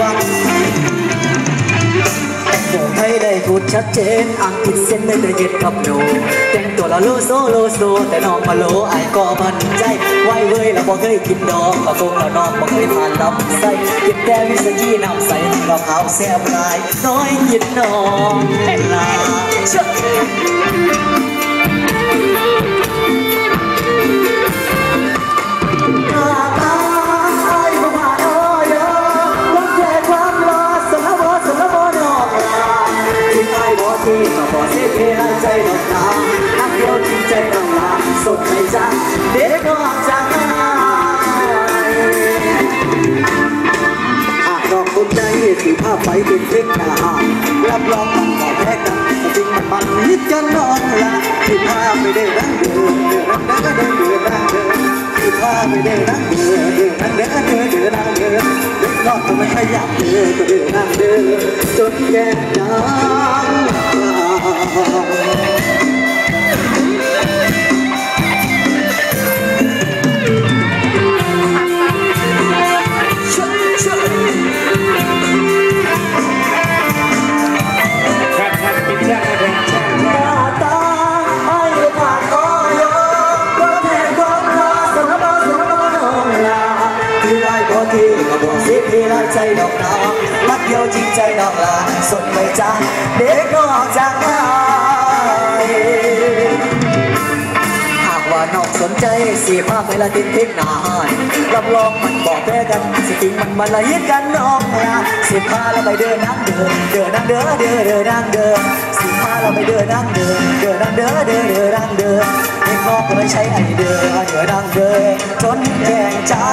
วังโอ้ให้ได้พูดชัดเจนอังกฤษเส้นไม่ได้เย็ดกับโนแต่งตัวละโลโซโลโซแต่น้องมาโลไอ้ก็มันใจไหวเว้ยแล้วบ่เคยกินดอกก็คงแล้วน้องบ่เคยผ่านลำไส้กินแต่วิสกี้น้ำใสเราขาวแซ่บลายน้อยยินน้องลาเชื่อ ที่ก็บอกเสียเทใจดอกนาอักเดียวจริงใจดอกนาสดใจจังเด็กนอกจากหากดอกคนใจสีผ้าไปเป็นเพริกหนารับรองมันก็แพ้กันจริงมันมันยิดกันนองละที่ผ้าไม่ได้รังเดินเดินนั่งเดินเดินนั่งเดินที่ผ้าไม่ได้รังเดินเดินนั่งเดินเดินเดินนั่งเดินเด็กนอกก็ไม่ขยับเดินก็เดินนั่งเดินจนแก่จัง ใจดอกนารักเดียวจริงใจดอกลาสนไปจ้าเด็กนอกจากไาหากว่านองสนใจสีภาพเวลาติดทิศหนารับรองมันบอกแพ้กันสิจริงมันมันละยิดกันน้องลาสิพาเราไปเดินนั่งเดินเดินนั่งเดินเดินเดินนั่งเดินสิพาเราไปเดินนั่งเดินเดินนั่งเดินเดินเดินนั่งเดินเด็กนอก็ไม่ใช่ไอเดินเดินนั่งเดินจนแก่งจ้า